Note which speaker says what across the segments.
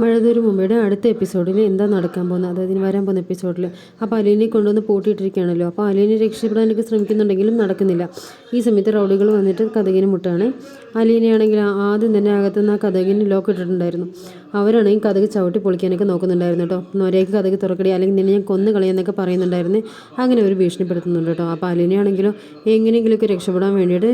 Speaker 1: മഴതൊരു മുമ്പയുടെ അടുത്ത എപ്പിസോഡിൽ എന്താ നടക്കാൻ പോകുന്നത്? അതായത് ഇനി വരാൻ പോകുന്ന എപ്പിസോഡിൽ അപ്പോൾ അലീനെ കൊണ്ടുവന്ന് പൂട്ടിയിട്ടിരിക്കുകയാണല്ലോ. അപ്പോൾ അലീനെ രക്ഷപ്പെടാനൊക്കെ ശ്രമിക്കുന്നുണ്ടെങ്കിലും നടക്കുന്നില്ല. ഈ സമയത്ത് റൗഡികൾ വന്നിട്ട് കഥകിന് മുട്ടാണ്. അലീനയാണെങ്കിൽ ആദ്യം തന്നെ അകത്തുനിന്ന് ആ കഥകിന് ലോക്ക് ഇട്ടിട്ടുണ്ടായിരുന്നു. അവരാണെങ്കിൽ കഥക് ചവിട്ടി പൊളിക്കാനൊക്കെ നോക്കുന്നുണ്ടായിരുന്നു കേട്ടോ. നൊരയ്ക്ക് കഥക് തുറക്കടി അല്ലെങ്കിൽ നിന്നെ ഞാൻ കൊന്നു കളയെന്നൊക്കെ പറയുന്നുണ്ടായിരുന്നു. അങ്ങനെ അവർ ഭീഷണിപ്പെടുത്തുന്നുണ്ട് കേട്ടോ. അപ്പോൾ അലീനയാണെങ്കിലോ എങ്ങനെയെങ്കിലുമൊക്കെ രക്ഷപ്പെടാൻ വേണ്ടിയിട്ട്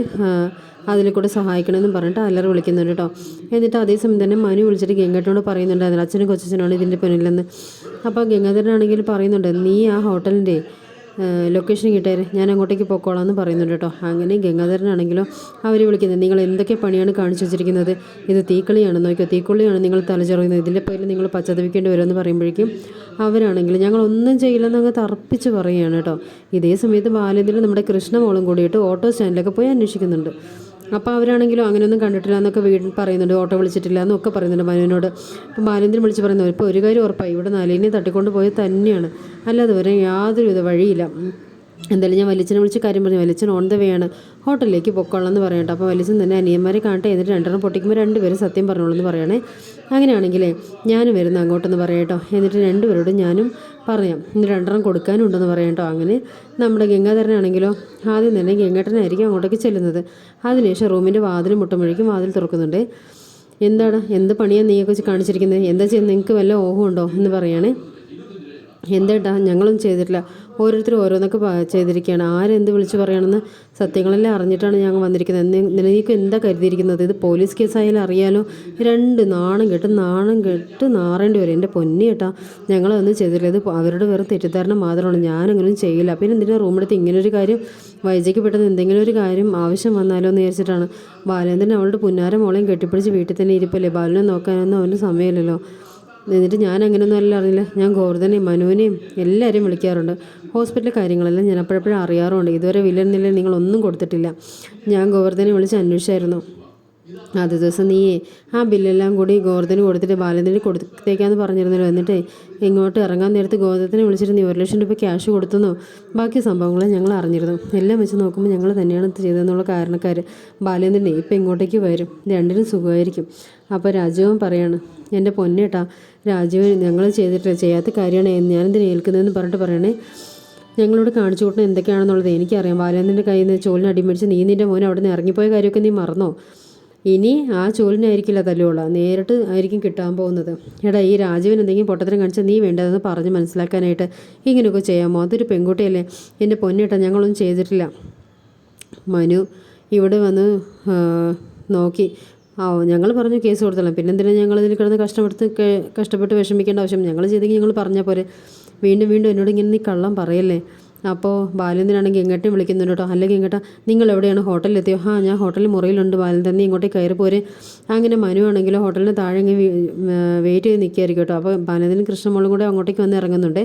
Speaker 1: അതിൽ കൂടെ സഹായിക്കണമെന്ന് പറഞ്ഞിട്ട് അല്ലറ വിളിക്കുന്നുണ്ട് കേട്ടോ. എന്നിട്ട് അതേസമയം തന്നെ മനു വിളിച്ചിട്ട് ഗംഗട്ടനോട് പറയുന്നുണ്ടായിരുന്നു അച്ഛനും കൊച്ചച്ഛനാണ് ഇതിന്റെ പിന്നിലെന്ന്. അപ്പോൾ ഗംഗാധരനാണെങ്കിൽ പറയുന്നുണ്ട് നീ ആ ഹോട്ടലിന്റെ ലൊക്കേഷൻ കിട്ടിയാൽ ഞാൻ അങ്ങോട്ടേക്ക് പൊക്കോളാം എന്ന് പറയുന്നുണ്ട് കേട്ടോ. അങ്ങനെ ഗംഗാധരനാണെങ്കിലോ അവർ വിളിക്കുന്നത് നിങ്ങൾ എന്തൊക്കെ പണിയാണ് കാണിച്ചു വെച്ചിരിക്കുന്നത്? ഇത് തീക്കളിയാണ് നോക്കിയോ തീക്കൊള്ളിയാണ് നിങ്ങൾ തലചെറിയുന്നത്. ഇതിന്റെ പേരിൽ നിങ്ങൾ പശ്ചാത്തപിക്കേണ്ടി വരുമെന്ന് പറയുമ്പോഴേക്കും അവരാണെങ്കിൽ ഞങ്ങൾ ഒന്നും ചെയ്യില്ലെന്ന് അങ്ങ് തർപ്പിച്ച് പറയുകയാണ് കേട്ടോ. ഇതേ സമയത്ത് ബാലേന്ദ്രൻ നമ്മുടെ കൃഷ്ണമോളും കൂടിയിട്ട് ഓട്ടോ സ്റ്റാൻഡിലൊക്കെ പോയി അന്വേഷിക്കുന്നുണ്ട്. അപ്പോൾ അവരാണെങ്കിലും അങ്ങനെയൊന്നും കണ്ടിട്ടില്ല എന്നൊക്കെ വീട്ടിൽ പറയുന്നുണ്ട് ഓട്ടോ വിളിച്ചിട്ടില്ല എന്നൊക്കെ പറയുന്നുണ്ട് മനുവിനോട്. അപ്പോൾ ബാലേന്ദ്രൻ വിളിച്ച് പറയുന്നത് ഇപ്പോൾ ഒരു കാര്യം ഉറപ്പായി ഇവിടെ നാലിനെ തട്ടിക്കൊണ്ട് പോയത് തന്നെയാണ്. അല്ലാതെ വരെ യാതൊരുവിധ വഴിയില്ല. എന്തായാലും ഞാൻ വലിച്ചനെ വിളിച്ച് കാര്യം പറഞ്ഞു. വലിച്ചൻ ഓൺ ദ വേ ആണ്. ഹോട്ടലിലേക്ക് പൊക്കോളാം എന്ന് പറയട്ടെ. അപ്പോൾ വലിച്ചൻ തന്നെ അനിയന്മാരെ കാണട്ടെ എന്നിട്ട് രണ്ടെണ്ണം പൊട്ടിക്കുമ്പോൾ രണ്ടുപേരും സത്യം പറഞ്ഞോളൂ എന്ന് പറയണേ. അങ്ങനെയാണെങ്കിലേ ഞാനും വരുന്ന അങ്ങോട്ടെന്ന് പറയട്ടോ. എന്നിട്ട് രണ്ടുപേരോടും ഞാനും പറയാം. ഇന്ന് രണ്ടെണ്ണം കൊടുക്കാനുണ്ടെന്ന് പറയട്ടോ. അങ്ങനെ നമ്മുടെ ഗംഗാധരനാണെങ്കിലോ ആദ്യം തന്നെ ഗംഗേട്ടനായിരിക്കും അങ്ങോട്ടേക്ക് ചെല്ലുന്നത്. അതിനുശേഷം റൂമിന്റെ വാതിൽ മുട്ടുമ്പോഴേക്കും വാതിൽ തുറക്കുന്നുണ്ട്. എന്താണ്? എന്ത് പണിയാണ് നീയൊക്കെ കാണിച്ചിരിക്കുന്നത്? എന്താ ചെയ്യുന്നത്? നിങ്ങൾക്ക് വല്ല ഓഹമുണ്ടോ എന്ന് പറയണേ. എന്തേട്ടാ ഞങ്ങളും ചെയ്തിട്ടില്ല. ഓരോരുത്തരും ഓരോന്നൊക്കെ ചെയ്തിരിക്കുകയാണ് ആരെന്ത് വിളിച്ച് പറയണമെന്ന് സത്യങ്ങളെല്ലാം അറിഞ്ഞിട്ടാണ് ഞങ്ങൾ വന്നിരിക്കുന്നത്. നിനക്ക് എന്താ കരുതിയിരിക്കുന്നത്? ഇത് പോലീസ് കേസായാലും അറിയാലോ. രണ്ട് നാണം കെട്ട് നാണം കെട്ട് നാറേണ്ടി വരും. എന്റെ പൊന്നി കേട്ടാ ഞങ്ങളൊന്നും ചെയ്തിട്ടില്ല ഇത് അവരുടെ വെറും തെറ്റിദ്ധാരണ മാത്രമാണ്. ഞാനങ്ങനെ ചെയ്യില്ല. പിന്നെ എന്തിനാ റൂമെടുത്ത് ഇങ്ങനൊരു കാര്യം വൈജയ്ക്ക് പെട്ടെന്ന് എന്തെങ്കിലും ഒരു കാര്യം ആവശ്യം വന്നാലോ എന്ന് വിചാരിച്ചിട്ടാണ്. ബാലേന്ദ്രൻ അവളുടെ പുന്നാര മോളെയും കെട്ടിപ്പിടിച്ച് വീട്ടിൽ തന്നെ ഇരിപ്പല്ലേ? ബാലനെ നോക്കാനൊന്നും അവന് സമയമില്ലല്ലോ. എന്നിട്ട് ഞാൻ അങ്ങനെയൊന്നും അല്ല അറിയില്ല. ഞാൻ ഗോവർദ്ധനെയും മനുവിനെയും എല്ലാവരെയും വിളിക്കാറുണ്ട്. ഹോസ്പിറ്റൽ കാര്യങ്ങളെല്ലാം ഞാൻ അപ്പോഴപ്പോഴും അറിയാറുണ്ട്. ഇതുവരെ വില്ലനില്ല നിങ്ങളൊന്നും കൊടുത്തിട്ടില്ല. ഞാൻ ഗോവർദ്ധനെ വിളിച്ച് അന്വേഷിച്ചായിരുന്നു. ആദ്യ ദിവസം നീ ആ ബില്ലെല്ലാം കൂടി ഗോവർദ്ധന് കൊടുത്തിട്ട് ബാലേന്ദ്രന് കൊടുത്തേക്കാന്ന് പറഞ്ഞിരുന്നല്ലോ. എന്നിട്ട് ഇങ്ങോട്ട് ഇറങ്ങാൻ നേരത്ത് ഗോവർദ്ധനെ വിളിച്ചിട്ട് നീ ഒരു ലക്ഷം രൂപ ക്യാഷ് കൊടുത്തെന്നോ? ബാക്കി സംഭവങ്ങളെ ഞങ്ങൾ അറിഞ്ഞിരുന്നു. എല്ലാം വെച്ച് നോക്കുമ്പോൾ ഞങ്ങൾ തന്നെയാണ് ചെയ്തതെന്നുള്ള കാരണക്കാർ ബാലേന്ദ്രനെ ഇപ്പം ഇങ്ങോട്ടേക്ക് വരും. രണ്ടിനും സുഖമായിരിക്കും. അപ്പോൾ രാജീവൻ പറയാണ് എന്റെ പൊന്നേട്ടാ രാജീവൻ ഞങ്ങൾ ചെയ്തിട്ട് ചെയ്യാത്ത കാര്യമാണ് ഞാനെന്തിനെ ഏൽക്കുന്നതെന്ന് പറഞ്ഞിട്ട് പറയണേ? ഞങ്ങളോട് കാണിച്ചു കൂട്ടണം എന്തൊക്കെയാണെന്നുള്ളത് എനിക്കറിയാം. ബാലേന്ദ്രന്റെ കയ്യിൽ നിന്ന് ചോലിന് അടിമടിച്ച് നീ നിന്റെ മോനെ അവിടെ നിന്ന് ഇറങ്ങിപ്പോയ കാര്യമൊക്കെ നീ മറന്നോ? ഇനി ആ ചോലിനായിരിക്കില്ല തല്ലുകൊള്ള നേരിട്ട് ആയിരിക്കും കിട്ടാൻ പോകുന്നത്. എടാ ഈ രാജീവൻ എന്തെങ്കിലും പൊട്ടത്തരം കാണിച്ചാൽ നീ വേണ്ടതെന്ന് പറഞ്ഞ് മനസ്സിലാക്കാനായിട്ട് ഇങ്ങനെയൊക്കെ ചെയ്യാമോ? അതൊരു പെൺകുട്ടിയല്ലേ. എന്റെ പൊന്നിട്ടാ ഞങ്ങളൊന്നും ചെയ്തിട്ടില്ല. മനു ഇവിടെ വന്ന് നോക്കി. ആ ഞങ്ങൾ പറഞ്ഞു കേസ് കൊടുത്തോളാം പിന്നെ എന്തിനാണ് ഞങ്ങൾ ഇതിൽ കിടന്ന് കഷ്ടപ്പെടുത്ത് കഷ്ടപ്പെട്ട് വിഷമിക്കേണ്ട ആവശ്യം? ഞങ്ങൾ ചെയ്തെങ്കിൽ ഞങ്ങൾ പറഞ്ഞാൽ പോരെ. വീണ്ടും വീണ്ടും എന്നോട് ഇങ്ങനെ നീ കള്ളം പറയല്ലേ? അപ്പോൾ ബാലേന്ദ്രനാണെങ്കിൽ എങ്ങോട്ടും വിളിക്കുന്നുണ്ട് കേട്ടോ. അല്ലെങ്കിൽ എങ്ങോട്ടാ? നിങ്ങൾ എവിടെയാണ് ഹോട്ടലിലെത്തിയോ? ആ ഞാൻ ഹോട്ടൽ മുറിയിലുണ്ട്. ബാലേന്ദ്രൻ നീ ഇങ്ങോട്ട് കയറി പോരെ. അങ്ങനെ മനു ആണെങ്കിലും ഹോട്ടലിന് താഴെ വെയിറ്റ് ചെയ്ത് നിൽക്കുകയായിരിക്കും കേട്ടോ. അപ്പോൾ ബാലേന്ദ്രൻ കൃഷ്ണമോളും കൂടെ അങ്ങോട്ടേക്ക് വന്ന് ഇറങ്ങുന്നുണ്ട്.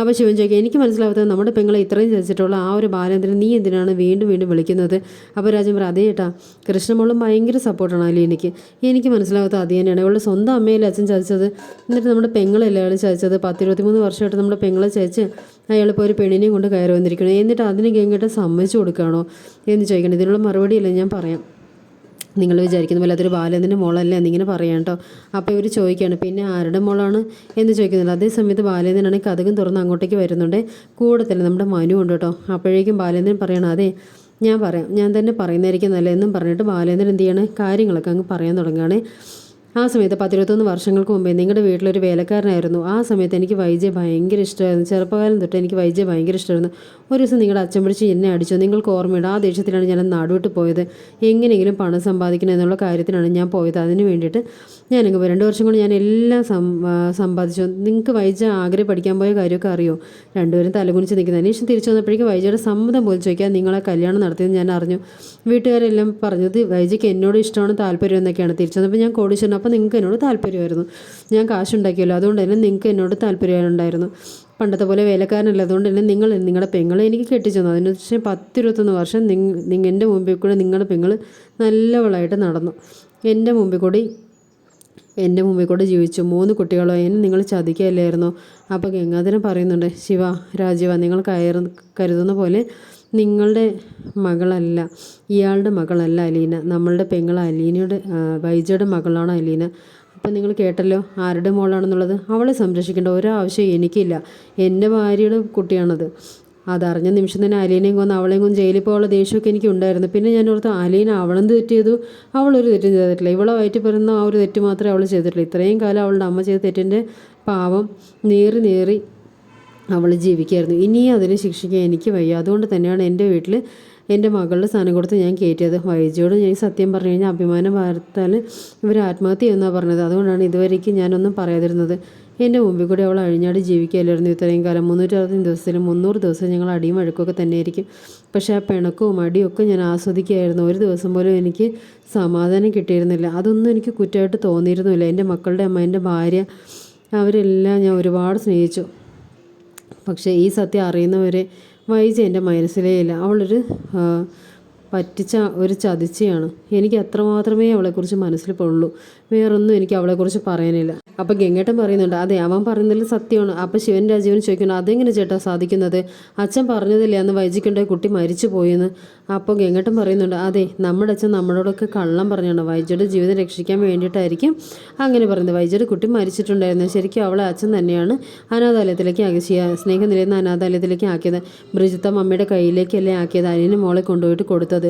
Speaker 1: അപ്പോൾ ശിവൻ ചോദിക്കുക എനിക്ക് മനസ്സിലാവാത്തത് നമ്മുടെ പെങ്ങളെ ഇത്രയും ചതിച്ചിട്ടുള്ള ആ ഒരു ബാലേന്ദ്രൻ നീ എന്തിനാണ് വീണ്ടും വീണ്ടും വിളിക്കുന്നത്? അപ്പോൾ രാജൻ പറ അതേ ഏട്ടാ കൃഷ്ണമോളും ഭയങ്കര സപ്പോർട്ടാണ് അലീനയ്ക്ക്. എനിക്ക് മനസ്സിലാവാത്ത അത് തന്നെയാണ്. അവളുടെ സ്വന്തം അമ്മയിലെ അച്ഛൻ ചതിച്ചത്? എന്നിട്ട് നമ്മുടെ പെങ്ങളല്ലേ അയാൾ ചതിച്ചത്? പത്തിരുപത്തിമൂന്ന് വർഷമായിട്ട് നമ്മുടെ പെങ്ങളെ ചതിച്ച് അയാളിപ്പോൾ ഒരു പെണ്ണിനെയും കൊണ്ട് കയറി വന്നിരിക്കണം. എന്നിട്ട് അതിന് ഗംഗേട്ടൻ സമ്മതിച്ചു കൊടുക്കുകയാണോ എന്ന് ചോദിക്കണം. ഇതിനുള്ള മറുപടിയില്ല ഞാൻ പറയാം. നിങ്ങൾ വിചാരിക്കുന്ന പോലെ അതൊരു ബാലേന്ദ്രന്റെ മോളല്ലേ എന്നിങ്ങനെ പറയാം കേട്ടോ. അപ്പോൾ ഇവർ ചോദിക്കുകയാണ് പിന്നെ ആരുടെ മോളാണ്? എന്ന് ചോദിക്കുന്നുണ്ട്. അതേ സമയത്ത് ബാലേന്ദ്രനാണെങ്കിൽ കഥകും തുറന്ന് അങ്ങോട്ടേക്ക് വരുന്നുണ്ട്. കൂടെ തന്നെ നമ്മുടെ മനു ഉണ്ട് കേട്ടോ. അപ്പോഴേക്കും ബാലേന്ദ്രൻ പറയണം അതെ ഞാൻ പറയാം. ഞാൻ തന്നെ പറയുന്നതായിരിക്കും നല്ലതെന്നും പറഞ്ഞിട്ട് ബാലേന്ദ്രൻ എന്ത് ചെയ്യണേ? കാര്യങ്ങളൊക്കെ അങ്ങ് പറയാൻ തുടങ്ങുകയാണ്. ആ സമയത്ത് പത്തിരുപത്തൊന്ന് വർഷങ്ങൾക്ക് മുമ്പേ നിങ്ങളുടെ വീട്ടിലൊരു വേലക്കാരനായിരുന്നു. ആ സമയത്ത് എനിക്ക് വൈദ്യ ഭയങ്കര ഇഷ്ടമായിരുന്നു. ചെറുപ്പകാലം തൊട്ട് എനിക്ക് വൈദ്യ ഭയങ്കര ഇഷ്ടമായിരുന്നു. ഒരു ദിവസം നിങ്ങളുടെ അച്ഛൻ പിടിച്ച് എന്നെ അടിച്ചു. നിങ്ങൾക്ക് ഓർമ്മയുണ്ട് ആ ദേഷ്യത്തിലാണ് ഞാൻ നാടുവിട്ട് പോയത്. എങ്ങനെയെങ്കിലും പണം സമ്പാദിക്കണം എന്നുള്ള കാര്യത്തിനാണ് ഞാൻ പോയത്. അതിന് വേണ്ടിയിട്ട് ഞാനങ്ങ് രണ്ട് വർഷം കൊണ്ട് ഞാൻ എല്ലാം സമ്പാദിച്ചു. നിങ്ങൾക്ക് വൈദ്യ ആഗ്രഹം പഠിക്കാൻ പോയ കാര്യമൊക്കെ അറിയോ? രണ്ടുപേരും തലകുനിച്ച് നിൽക്കുന്നത് അന്വേഷണം തിരിച്ചു വന്നപ്പോഴേക്കും വൈദ്യയുടെ സമ്മതം പോലും ചോദിക്കാൻ നിങ്ങളെ കല്യാണം നടത്തിയത് ഞാൻ അറിഞ്ഞു. വീട്ടുകാരെല്ലാം പറഞ്ഞത് വൈജയ്ക്ക് എന്നോട് ഇഷ്ടമാണ് താല്പര്യം എന്നൊക്കെയാണ് തിരിച്ചു വന്നപ്പോൾ ഞാൻ കോടീശ്വരൻ അപ്പോൾ നിങ്ങൾക്ക് എന്നോട് താല്പര്യമായിരുന്നു. ഞാൻ കാശുണ്ടാക്കിയല്ലോ അതുകൊണ്ട് തന്നെ നിങ്ങൾക്ക് എന്നോട് താല്പര്യമുണ്ടായിരുന്നു പണ്ടത്തെ പോലെ വേലക്കാരനല്ല അതുകൊണ്ട് തന്നെ നിങ്ങൾ നിങ്ങളുടെ പെങ്ങളെ എനിക്ക് കെട്ടിച്ചു തന്നു അതിന് ശേഷം പത്തിരുപത്തൊന്ന് വർഷം നിങ്ങൾ എന്റെ മുമ്പിൽ കൂടെ നിങ്ങളുടെ പെങ്ങൾ നല്ലവളായിട്ട് നടന്നു. എന്റെ മുമ്പിൽ കൂടി എന്റെ മുമ്പിൽ കൂടെ ജീവിച്ചു. മൂന്ന് കുട്ടികളോ എന്നെ നിങ്ങൾ ചതിക്കുകയല്ലായിരുന്നു അപ്പോൾ ഗംഗാധരൻ പറയുന്നുണ്ട് ശിവ രാജീവ നിങ്ങൾ കയറുന്ന കരുതുന്ന പോലെ നിങ്ങളുടെ മകളല്ല ഇയാളുടെ മകളല്ല അലീന. നമ്മളുടെ പെങ്ങള അലീനയുടെ വൈജയുടെ മകളാണ് അലീന. അപ്പം നിങ്ങൾ കേട്ടല്ലോ ആരുടെ മോളാണെന്നുള്ളത്. അവളെ സംരക്ഷിക്കേണ്ട ഒരാവശ്യം എനിക്കില്ല. എന്റെ ഭാര്യയുടെ കുട്ടിയാണത്. അതറിഞ്ഞ നിമിഷം തന്നെ അലീനയും കൊന്ന് അവളെയും കൊന്ന് ജയിലിൽ പോകാനുള്ള ദേഷ്യമൊക്കെ എനിക്ക് ഉണ്ടായിരുന്നു പിന്നെ ഞാൻ ഓർത്ത് അലീന അവളെന്ത് തെറ്റ് ചെയ്തു? അവളൊരു തെറ്റും ചെയ്തിട്ടില്ല. ഇവളെ വയറ്റി പറയുന്ന ആ ഒരു തെറ്റ് മാത്രമേ അവൾ ചെയ്തിട്ടുള്ളൂ. ഇത്രയും കാലം അവളുടെ അമ്മ ചെയ്ത തെറ്റിന്റെ പാവം നേറി നേറി അവൾ ജീവിക്കായിരുന്നു. ഇനിയും അതിനെ ശിക്ഷിക്കാൻ എനിക്ക് വയ്യ. അതുകൊണ്ട് തന്നെയാണ് എന്റെ വീട്ടിൽ എന്റെ മകളുടെ സ്ഥാനം കൊടുത്ത് ഞാൻ കയറ്റിയത്. വൈജിയോട് ഞാൻ സത്യം പറഞ്ഞു കഴിഞ്ഞാൽ അഭിമാനം വാർത്താൽ ഇവർ ആത്മഹത്യ എന്നാണ് പറഞ്ഞത്. അതുകൊണ്ടാണ് ഇതുവരേക്കും ഞാനൊന്നും പറയാതിരുന്നത്. എന്റെ മുമ്പിൽ കൂടി അവൾ അഴിഞ്ഞാടി ജീവിക്കുകയല്ലായിരുന്നു. ഇത്രയും കാലം മുന്നൂറ്റി ദിവസത്തിലും മുന്നൂറ് ദിവസം ഞങ്ങൾ അടിയും വഴക്കൊക്കെ തന്നെയായിരിക്കും. പക്ഷേ ആ പിണക്കവും അടിയൊക്കെ ഞാൻ ആസ്വദിക്കുകയായിരുന്നു. ഒരു ദിവസം പോലും എനിക്ക് സമാധാനം കിട്ടിയിരുന്നില്ല. അതൊന്നും എനിക്ക് കുറ്റമായിട്ട് തോന്നിയിരുന്നില്ല എന്റെ മക്കളുടെ അമ്മ എന്റെ ഭാര്യ അവരെല്ലാം ഞാൻ ഒരുപാട് സ്നേഹിച്ചു. പക്ഷേ ഈ സത്യം അറിയുന്നവരെ വൈജ എന്റെ മനസ്സിലേ ഇല്ല. അവളൊരു പറ്റിച്ച ഒരു ചതിച്ചയാണ്. എനിക്ക് അത്രമാത്രമേ അവളെക്കുറിച്ച് മനസ്സിൽ ഉള്ളൂ വേറൊന്നും എനിക്ക് അവളെക്കുറിച്ച് പറയാനില്ല. അപ്പം ഗംഗേട്ടൻ പറയുന്നുണ്ട് അതെ അവൻ പറയുന്നതിൽ സത്യമാണ്. അപ്പോൾ ശിവൻ രാജീവൻ ചോദിക്കുന്നു അതെങ്ങനെ ചേട്ടാ സാധിക്കുന്നത്? അച്ഛൻ പറഞ്ഞതില്ല അന്ന് വൈജിക്കുണ്ടെ കുട്ടി മരിച്ചു പോയെന്ന് അപ്പോൾ ഗംഗേട്ടൻ പറയുന്നുണ്ട് അതെ നമ്മുടെ അച്ഛൻ നമ്മളോടൊക്കെ കള്ളം പറഞ്ഞാണ്. വൈജിയുടെ ജീവിതം രക്ഷിക്കാൻ വേണ്ടിയിട്ടായിരിക്കും അങ്ങനെ പറയുന്നത്. വൈജിയുടെ കുട്ടി മരിച്ചിട്ടുണ്ടായിരുന്നു. ശരിക്കും അവളെ അച്ഛൻ തന്നെയാണ് അനാഥാലയത്തിലേക്ക് ആക്കി നിന്ന് അനാഥാലയത്തിലേക്ക് ആക്കിയത്. ബ്രിജിത്ത മമ്മിയുടെ കയ്യിലേക്കല്ലേ ആക്കിയത്. അനിയന് മോളെ കൊണ്ടുപോയിട്ട് കൊടുത്തത്.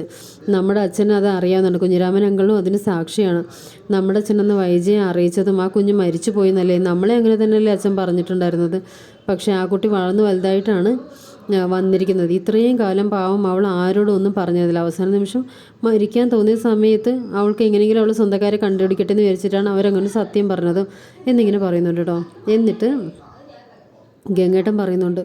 Speaker 1: നമ്മുടെ അച്ഛൻ അത് അറിയാവുന്നുണ്ട് കുഞ്ഞിരാമൻ അങ്കിളും അതിന് സാക്ഷിയാണ്. നമ്മുടെ അച്ഛനെന്ന് വൈജയെ അറിയിച്ചതും ആ കുഞ്ഞ് മരിച്ചു പോയെന്നല്ലേ നമ്മളെ അങ്ങനെ തന്നെയല്ലേ അച്ഛൻ പറഞ്ഞിട്ടുണ്ടായിരുന്നത്? പക്ഷേ ആ കുട്ടി വളർന്നു വലുതായിട്ടാണ് വന്നിരിക്കുന്നത്. ഇത്രയും കാലം പാവം അവൾ ആരോടും ഒന്നും പറഞ്ഞതില്ല. അവസാന നിമിഷം മരിക്കാൻ തോന്നിയ സമയത്ത് അവൾക്ക് എങ്ങനെയെങ്കിലും അവൾ സ്വന്തക്കാരെ കണ്ടുപിടിക്കട്ടെ എന്ന് വിചാരിച്ചിട്ടാണ് അവരങ്ങനെ സത്യം പറഞ്ഞത് എന്നിങ്ങനെ പറയുന്നുണ്ട് കേട്ടോ. എന്നിട്ട് ഗംഗേട്ടൻ പറയുന്നുണ്ട്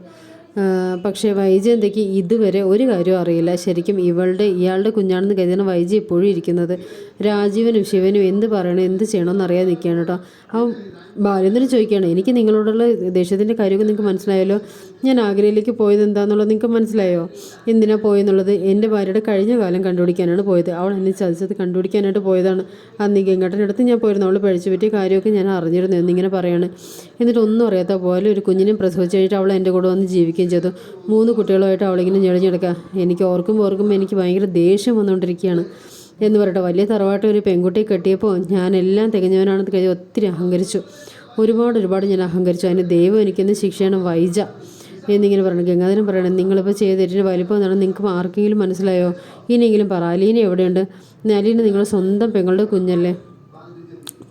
Speaker 1: പക്ഷേ വൈജി എന്തൊക്കെ ഇതുവരെ ഒരു കാര്യവും അറിയില്ല. ശരിക്കും ഇവളുടെ ഇയാളുടെ കുഞ്ഞാണെന്ന് കരുതിയാണ് വൈജി ഇപ്പോഴും ഇരിക്കുന്നത്. രാജീവനും ശിവനും എന്ത് പറയണം എന്ത് ചെയ്യണമെന്ന് അറിയാതെ നിൽക്കുകയാണ് കേട്ടോ. അവൻ ബാലേന്ദ്രൻ ചോദിക്കുകയാണ് എനിക്ക് നിങ്ങളോടുള്ള ദേഷ്യത്തിന്റെ കാര്യമൊക്കെ നിങ്ങൾക്ക് മനസ്സിലായല്ലോ? ഞാൻ ആഗ്രയിലേക്ക് പോയത് എന്താണെന്നുള്ളത് നിങ്ങൾക്ക് മനസ്സിലായോ? എന്തിനാണ് പോയെന്നുള്ളത്? എന്റെ ഭാര്യയുടെ കഴിഞ്ഞ കാലം കണ്ടുപിടിക്കാനാണ് പോയത്. അവൾ എന്നെ ചതിച്ചത് കണ്ടുപിടിക്കാനായിട്ട് പോയതാണ്. അന്ന് ഗംഗാട്ടന്റെ അടുത്ത് ഞാൻ പോയിരുന്നു. അവൾ പഴിച്ചു പറ്റിയ കാര്യമൊക്കെ ഞാൻ അറിഞ്ഞിരുന്നു. എന്നിങ്ങനെ പറയാണ്. എന്നിട്ട് ഒന്നും അറിയാത്ത പോലെ ഒരു കുഞ്ഞിനെ പ്രസവിച്ച് കഴിഞ്ഞിട്ട് അവൾ എന്റെ കൂടെ വന്ന് ജീവിക്കുകയും ചെയ്തു. മൂന്ന് കുട്ടികളുമായിട്ട് അവളിങ്ങനെ ഞെളിഞ്ഞെടുക്കുക. എനിക്ക് ഓർക്കുമ്പോൾ ഓർക്കുമ്പോൾ എനിക്ക് ഭയങ്കര ദേഷ്യം വന്നുകൊണ്ടിരിക്കുകയാണ്. എന്ന് പറയട്ടെ. വലിയ തറവാട്ട് ഒരു പെൺകുട്ടി കെട്ടിയപ്പോൾ ഞാനെല്ലാം തികഞ്ഞവനാണെന്ന് കഴിഞ്ഞ് ഒത്തിരി അഹങ്കരിച്ചു. ഒരുപാട് ഒരുപാട് ഞാൻ അഹങ്കരിച്ചു. അതിന് ദൈവം എനിക്കെന്ന് ശിക്ഷയാണ്? വൈജ എന്നിങ്ങനെ പറയണം ഗംഗാധരൻ പറയണം നിങ്ങളിപ്പോൾ ചെയ്തിട്ട് വലിപ്പം എന്നാണ് നിങ്ങൾക്ക് ആർക്കെങ്കിലും മനസ്സിലായോ? ഇനിയെങ്കിലും പറ. അലീന എവിടെയുണ്ട്? അലീന നിങ്ങളുടെ സ്വന്തം പെങ്ങളുടെ കുഞ്ഞല്ലേ?